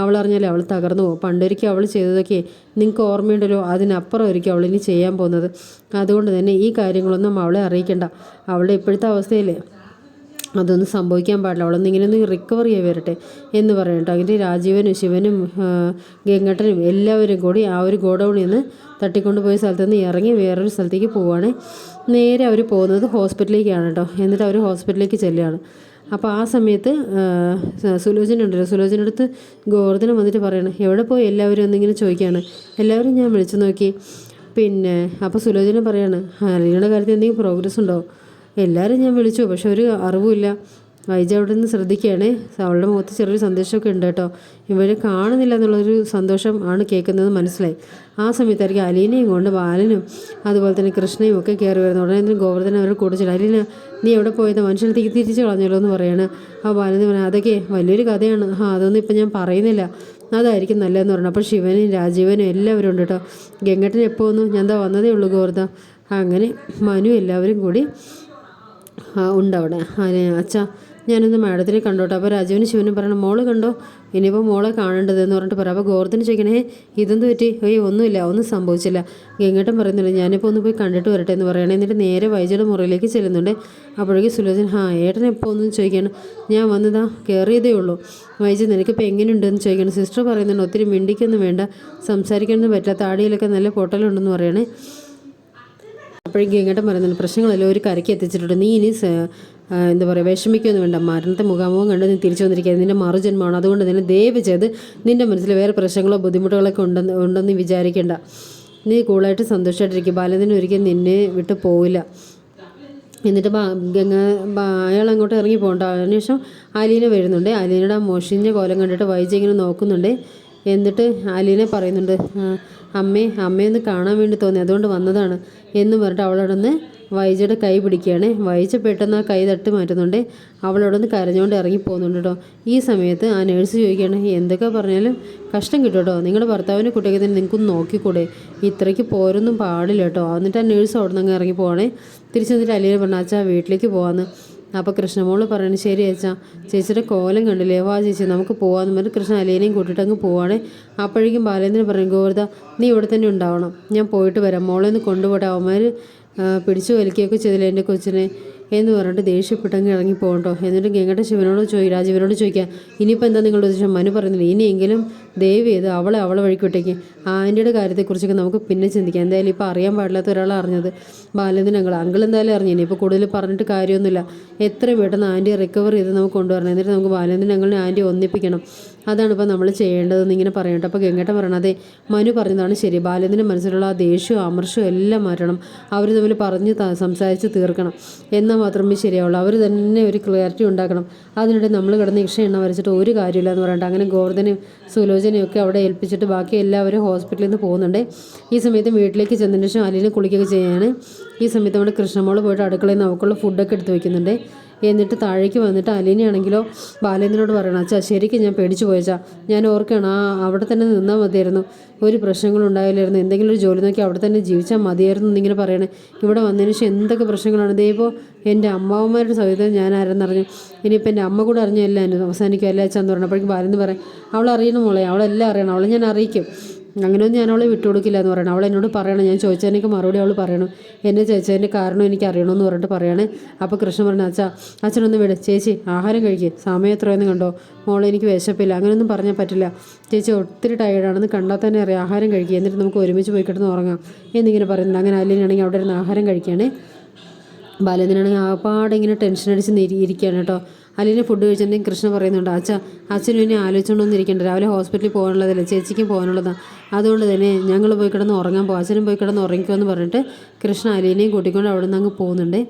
Speaker 1: അവൾ അറിഞ്ഞാലേ അവൾ തകർന്നു പോകും. പണ്ടൊരിക്കൽ അവൾ ചെയ്തതൊക്കെ നിങ്ങൾക്ക് ഓർമ്മയുണ്ടല്ലോ. അതിനപ്പുറം ഒരിക്കൽ അവൾ ഇനി ചെയ്യാൻ പോകുന്നത്. അതുകൊണ്ട് തന്നെ ഈ കാര്യങ്ങളൊന്നും അവളെ അറിയിക്കണ്ട. അവളുടെ ഇപ്പോഴത്തെ അവസ്ഥയിൽ അതൊന്നും സംഭവിക്കാൻ പാടില്ല. അവളൊന്നും ഇങ്ങനെ റിക്കവർ ചെയ്യാൻ വരട്ടെ എന്ന് പറയട്ടോ അങ്ങനെ രാജീവനും ശിവനും ഗംഗട്ടനും എല്ലാവരും കൂടി ആ ഒരു ഗോഡൗണിൽ നിന്ന് തട്ടിക്കൊണ്ട് പോയ സ്ഥലത്ത് നിന്ന് ഇറങ്ങി വേറൊരു സ്ഥലത്തേക്ക് പോവുകയാണ് നേരെ അവർ പോകുന്നത് ഹോസ്പിറ്റലിലേക്കാണ് കേട്ടോ. എന്നിട്ട് അവർ ഹോസ്പിറ്റലിലേക്ക് ചെല്ലുകയാണ്. അപ്പോൾ ആ സമയത്ത് സുലോചന ഉണ്ടല്ലോ. സുലോചനടുത്ത് ഗോവർദ്ധനം വന്നിട്ട് പറയണം എവിടെ പോയി എല്ലാവരും എന്നിങ്ങനെ ചോദിക്കുകയാണ് എല്ലാവരും ഞാൻ വിളിച്ചു നോക്കി. പിന്നെ അപ്പോൾ സുലോചന പറയാണ് അലീനയുടെ കാര്യത്തിൽ എന്തെങ്കിലും പ്രോഗ്രസ് ഉണ്ടോ? എല്ലാവരും ഞാൻ വിളിച്ചു പക്ഷെ ഒരു അറിവുമില്ല വൈജ അവിടെ നിന്ന് ശ്രദ്ധിക്കുകയാണ് അവളുടെ മുഖത്ത് ചെറിയൊരു സന്തോഷമൊക്കെ ഉണ്ട് കേട്ടോ. ഇവരെ കാണുന്നില്ല എന്നുള്ളൊരു സന്തോഷം ആണ് കേൾക്കുന്നത് മനസ്സിലായി. ആ സമയത്തായിരിക്കും അലീനയും കൊണ്ട് ബാലനും അതുപോലെ തന്നെ കൃഷ്ണയും ഒക്കെ കയറി വരുന്നത്. ഉടനെ തന്നെ ഗോവർദ്ധന അവരുടെ കൂടെ ചെല്ലും. അലീന നീ എവിടെ പോയത്? മനുഷ്യനെ തിരി തിരിച്ച് കളഞ്ഞല്ലോ എന്ന് പറയാണ്. ആ ബാലൻ പറഞ്ഞു അതൊക്കെ വലിയൊരു കഥയാണ്. ആ അതൊന്നും ഇപ്പം ഞാൻ പറയുന്നില്ല. അതായിരിക്കും നല്ലതെന്ന് പറഞ്ഞു. അപ്പോൾ ശിവനും രാജീവനും എല്ലാവരും ഉണ്ട് കേട്ടോ. ഗംഗട്ടൻ എപ്പോൾ വന്നു? ഞാൻ എന്താ വന്നതേ ഉള്ളൂ ഗോവർദ്ധ. അങ്ങനെ മനു എല്ലാവരും കൂടി ഉണ്ടവിടെ അച്ഛാ ഞാനൊന്ന് മാഡത്തിനെ കണ്ടോട്ടെ. അപ്പോൾ രാജുവിന് ശിവനും പറയണം മോൾ കണ്ടോ? ഇനിയിപ്പോൾ മോളെ കാണേണ്ടതെന്ന് പറഞ്ഞിട്ട് പറയാം അപ്പോൾ ഗോർത്തിന് ചോദിക്കണേ ഇതെന്ത് പറ്റി? ഏയ് ഒന്നുമില്ല ഒന്നും സംഭവിച്ചില്ല. എങ്ങോട്ടും പറയുന്നില്ല ഞാനിപ്പോൾ ഒന്ന് പോയി കണ്ടിട്ട് വരട്ടെ എന്ന് പറയണേ. എന്നിട്ട് നേരെ വൈജയുടെ മുറിയിലേക്ക് ചെല്ലുന്നുണ്ട്. അപ്പോഴേക്കും സുലോചൻ ഹാ ഏട്ടൻ എപ്പോൾ ഒന്നും ചോദിക്കണം? ഞാൻ വന്നതാ കയറിയതേ ഉള്ളൂ. വൈജ നിനക്കിപ്പോൾ എങ്ങനെയുണ്ടെന്ന് ചോദിക്കണം സിസ്റ്റർ പറയുന്നുണ്ട് ഒത്തിരി മിണ്ടിക്കൊന്നും വേണ്ട സംസാരിക്കാനൊന്നും പറ്റില്ല താടിയിലൊക്കെ നല്ല പൊട്ടലുണ്ടെന്ന് പറയണേ. അപ്പോഴേക്കും എങ്ങോട്ടും പറയുന്നുണ്ട് പ്രശ്നങ്ങളെല്ലാം ഒരു കരയ്ക്ക് എത്തിച്ചിട്ടുണ്ട്. നീ ഇനി എന്താ പറയുക വിഷമിക്കുകയൊന്നും വേണ്ട. മരണത്തെ മുഖാമുഖം കണ്ട് നീ തിരിച്ചു വന്നിരിക്കുക നിന്റെ മറുജന്മമാണ്. അതുകൊണ്ട് തന്നെ ദയവ് ചെയ്ത് നിന്റെ മനസ്സിൽ വേറെ പ്രശ്നങ്ങളോ ബുദ്ധിമുട്ടുകളൊക്കെ ഉണ്ടെന്ന് ഉണ്ടെന്ന് വിചാരിക്കേണ്ട. നീ കൂളായിട്ട് സന്തോഷമായിട്ടിരിക്കും ബാലതിന് ഒരിക്കലും നിന്നെ വിട്ട് പോവില്ല. എന്നിട്ട് ഗംഗ അയാൾ അങ്ങോട്ട് ഇറങ്ങി പോകണ്ട. അതിനുശേഷം അലീന വരുന്നുണ്ട്. അലീനയുടെ ആ മൊഷിഞ്ഞ കോലം കണ്ടിട്ട് വൈജ ഇങ്ങനെ നോക്കുന്നുണ്ട്. എന്നിട്ട് അലീനെ പറയുന്നുണ്ട് അമ്മേ അമ്മയൊന്ന് കാണാൻ വേണ്ടി തോന്നി. അതുകൊണ്ട് വന്നതാണ് എന്ന് പറഞ്ഞിട്ട് അവളവിടെ നിന്ന് വൈജയുടെ കൈ പിടിക്കുകയാണ്. വൈജ പെട്ടെന്ന് ആ കൈ തട്ടി മാറ്റുന്നുണ്ട്. അവളോടൊന്ന് കരഞ്ഞുകൊണ്ട് ഇറങ്ങി പോകുന്നുണ്ട് കേട്ടോ. ഈ സമയത്ത് ആ നേഴ്സ് ചോദിക്കുകയാണ് എന്തൊക്കെ പറഞ്ഞാലും കഷ്ടം കിട്ടും കേട്ടോ. നിങ്ങളുടെ ഭർത്താവിന്റെ കുട്ടിയൊക്കെ തന്നെ നിങ്ങൾക്കൊന്ന് നോക്കിക്കൂടെ? ഇത്രയ്ക്ക് പോരൊന്നും പാടില്ല കേട്ടോ. എന്നിട്ട് ആ നേഴ്സ് അവിടെ നിന്ന് ഇറങ്ങി പോവാണേ. തിരിച്ചു വന്നിട്ട് അലിയെ പറഞ്ഞാൽ അച്ഛാ വീട്ടിലേക്ക് പോകാമെന്ന് അപ്പോൾ കൃഷ്ണമോൾ പറഞ്ഞു ശരി അച്ഛാ ചേച്ചിയുടെ കോലം കണ്ടില്ലേ? വാ ചേച്ചി നമുക്ക് പോകാമെന്ന് പറഞ്ഞ് കൃഷ്ണ അലീനയും കൂട്ടിയിട്ട് അങ്ങ് പോവാണ്. അപ്പോഴേക്കും ബാലേന്ദ്രൻ പറഞ്ഞു ഗോവർദ്ധ നീ ഇവിടെ തന്നെ ഉണ്ടാവണം. ഞാൻ പോയിട്ട് വരാം. മോളെ ഒന്ന് കൊണ്ടുപോട്ടെ. അവന്മാർ പിടിച്ചു വലിക്കുകയൊക്കെ ചെയ്തില്ല എന്റെ കൊച്ചിനെ? എന്ന് പറഞ്ഞിട്ട് ദേഷ്യപ്പെട്ടങ്ങ് ഇറങ്ങി പോകണ്ടോ? എന്നിട്ട് ഗംഗട്ട ശിവനോട് ചോദി രാജീവനോട് ചോദിക്കാം ഇനിയിപ്പോൾ എന്താ നിങ്ങളുടെ ഉദ്ദേശം? മനു പറയുന്നില്ല. ഇനിയെങ്കിലും ദയവ് ചെയ്ത് അവളെ അവളെ വഴിക്ക് വിട്ടേക്ക് ആന്റിയുടെ കാര്യത്തെക്കുറിച്ചൊക്കെ നമുക്ക് പിന്നെ ചിന്തിക്കാം. എന്തായാലും ഇപ്പോൾ അറിയാൻ പാടില്ലാത്ത ഒരാളെ അറിഞ്ഞത് ബാലന്തിന് അങ്കിൾ അങ്കിൾ എന്തായാലും അറിഞ്ഞു ഇനിയിപ്പോൾ കൂടുതൽ പറഞ്ഞിട്ട് കാര്യമൊന്നുമില്ല. എത്ര പെട്ടെന്ന് ആന്റി റിക്കവർ ചെയ്ത് നമുക്ക് കൊണ്ടുവരണം. എന്നിട്ട് നമുക്ക് ബാലന്തിന് അങ്കിളിനെ ആന്റി ഒന്നിപ്പിക്കണം. അതാണ് ഇപ്പോൾ നമ്മൾ ചെയ്യേണ്ടതെന്ന് ഇങ്ങനെ പറയട്ടെ അപ്പോൾ ഗംഗേട്ടൻ പറയണം അതെ മനു പറഞ്ഞതാണ് ശരി. ബാലത്തിന്റെ മനസ്സിലുള്ള ആ ദേഷ്യവും അമർഷവും എല്ലാം മാറ്റണം. അവർ തമ്മിൽ പറഞ്ഞ് സംസാരിച്ച് തീർക്കണം. എന്നാൽ മാത്രമേ ശരിയാവുള്ളൂ. അവർ തന്നെ ഒരു ക്ലിയാരിറ്റി ഉണ്ടാക്കണം. അതിനിടെ നമ്മൾ കിടന്ന് ഇക്ഷ എണ്ണ വരച്ചിട്ട് ഒരു കാര്യമില്ല എന്ന് പറയട്ടെ അങ്ങനെ ഗോർദ്ധനും സുലോചനയും ഒക്കെ അവിടെ ഏൽപ്പിച്ചിട്ട് ബാക്കി എല്ലാവരും ഹോസ്പിറ്റലിൽ നിന്ന് പോകുന്നുണ്ട്. ഈ സമയത്ത് വീട്ടിലേക്ക് ചെന്നതിന് ശേഷം അലീനെ കുളിക്കുകയൊക്കെ ചെയ്യാണ്. ഈ സമയത്ത് നമ്മുടെ കൃഷ്ണമോൾ പോയിട്ട് അടുക്കളയിൽ നിന്ന് അവക്കുള്ള ഫുഡൊക്കെ എടുത്ത് വെക്കുന്നുണ്ട്. എന്നിട്ട് താഴേക്ക് വന്നിട്ട് അലീനയാണെങ്കിലോ ബാലേന്ദ്രനോട് പറയണം അച്ഛാ ശരിക്കും ഞാൻ പേടിച്ചു പോയച്ചാ. ഞാൻ ഓർക്കണം ആ അവിടെ തന്നെ നിന്നാൽ മതിയായിരുന്നു. ഒരു പ്രശ്നങ്ങളും ഉണ്ടായില്ലായിരുന്നു. എന്തെങ്കിലും ഒരു ജോലി നോക്കി അവിടെ തന്നെ ജീവിച്ചാൽ മതിയായിരുന്നു എന്നിങ്ങനെ പറയണേ. ഇവിടെ വന്നതിന് ശേഷം എന്തൊക്കെ പ്രശ്നങ്ങളാണ്? ദേ ഇപ്പോൾ എന്റെ അമ്മാവന്മാരുടെ സൗഹൃദം ഞാൻ ആരെന്നറിഞ്ഞു. ഇനിയിപ്പോൾ എന്റെ അമ്മ കൂടെ അറിഞ്ഞല്ല എന്നെ അവസാനിക്കും അല്ല അച്ഛൻ എന്ന് പറഞ്ഞപ്പോഴേക്കും ബാലെന്ന് പറയും അവൾ അറിയണം മോളെ അവളെല്ലാം അറിയണം അവളെ ഞാൻ അറിയിക്കും. അങ്ങനെയൊന്നും ഞാൻ അവളെ വിട്ടുകൊടുക്കില്ല എന്ന് പറയണം. അവൾ എന്നോട് പറയണം. ഞാൻ ചോദിച്ചതിനൊക്കെ മറുപടി അവൾ പറയണം. എന്നെ ചോദിച്ചതിന്റെ കാരണം എനിക്ക് അറിയണമെന്ന് പറഞ്ഞിട്ട് പറയാണ്. അപ്പോൾ കൃഷ്ണൻ പറഞ്ഞു അച്ഛാ അച്ഛനൊന്ന് വിട്. ചേച്ചി ആഹാരം കഴിക്കുക സമയം എത്രയെന്ന് കണ്ടോ? മോളെ എനിക്ക് വിശപ്പില്ല. അങ്ങനെയൊന്നും പറഞ്ഞാൽ പറ്റില്ല. ചേച്ചി ഒത്തിരി ടയേർഡാണെന്ന് കണ്ടാൽ തന്നെ അറിയാം. ആഹാരം കഴിക്കുക എന്നിട്ട് നമുക്ക് ഒരുമിച്ച് പോയി കിടന്ന് ഉറങ്ങാം. എന്നിങ്ങനെ പറയുന്നുണ്ട്. അങ്ങനെ അല്ലെങ്കിലാണെങ്കിൽ അവിടെ ഇരുന്ന് ആഹാരം കഴിക്കുകയാണ് ബാലേന്ദ്രനാണെങ്കിൽ ആപ്പാടെ ഇങ്ങനെ ടെൻഷൻ അടിച്ച് ഇരിക്കുകയാണ് കേട്ടോ. അലീനെ ഫുഡ് കഴിച്ചിട്ടുണ്ടെങ്കിൽ കൃഷ്ണ പറയുന്നുണ്ട് അച്ഛ അച്ഛനും ഇനി ആലോചിച്ചുകൊണ്ടൊന്നും ഇരിക്കണ്ട രാവിലെ ഹോസ്പിറ്റലിൽ പോകാനുള്ളതല്ലേ ചേച്ചിക്കും പോകാനുള്ളതാണ് അതുകൊണ്ട് തന്നെ ഞങ്ങൾ പോയി കിടന്ന് ഉറങ്ങാൻ പോകും അച്ഛനും പോയി കിടന്ന് ഉറങ്ങിക്കുമെന്ന് പറഞ്ഞിട്ട് കൃഷ്ണ അലീനെയും കൂട്ടിക്കൊണ്ട് അവിടെ നിന്ന് അങ്ങ് പോകുന്നുണ്ട്.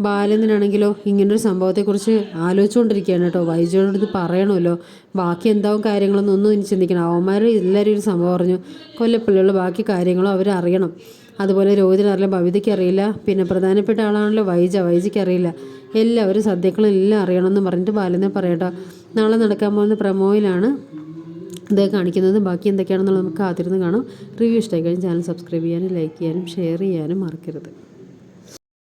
Speaker 1: ബാലനാണെങ്കിലോ ഇങ്ങനൊരു സംഭവത്തെക്കുറിച്ച് ആലോചിച്ചുകൊണ്ടിരിക്കുകയാണ് കേട്ടോ. വൈജയോട് ഇത് പറയണമല്ലോ. ബാക്കി എന്താവും കാര്യങ്ങളൊന്നും ഒന്നും ഇനി ചിന്തിക്കണം അവന്മാർ എല്ലാവരും ഒരു സംഭവം പറഞ്ഞു കൊല്ലപ്പള്ളിയുള്ള ബാക്കി കാര്യങ്ങളും അവർ അറിയണം അതുപോലെ രോഹിതിന് അറിയില്ല ഭവിതയ്ക്ക് അറിയില്ല. പിന്നെ പ്രധാനപ്പെട്ട ആളാണല്ലോ വൈജ. വൈജയ്ക്ക് അറിയില്ല. എല്ലാവരും സദ്യക്കളും എല്ലാം അറിയണമെന്ന് പറഞ്ഞിട്ട് ബാലനെ പറയട്ടോ. നാളെ നടക്കാൻ പോകുന്ന പ്രമോയിലാണ് ഇത് കാണിക്കുന്നത്. ബാക്കി എന്തൊക്കെയാണെന്നുള്ളത് നമുക്ക് കാത്തിരുന്ന് കാണാം. റിവ്യൂ ഇഷ്ടമായി കഴിഞ്ഞാൽ ചാനൽ സബ്സ്ക്രൈബ് ചെയ്യാനും ലൈക്ക് ചെയ്യാനും ഷെയർ ചെയ്യാനും മറക്കരുത്.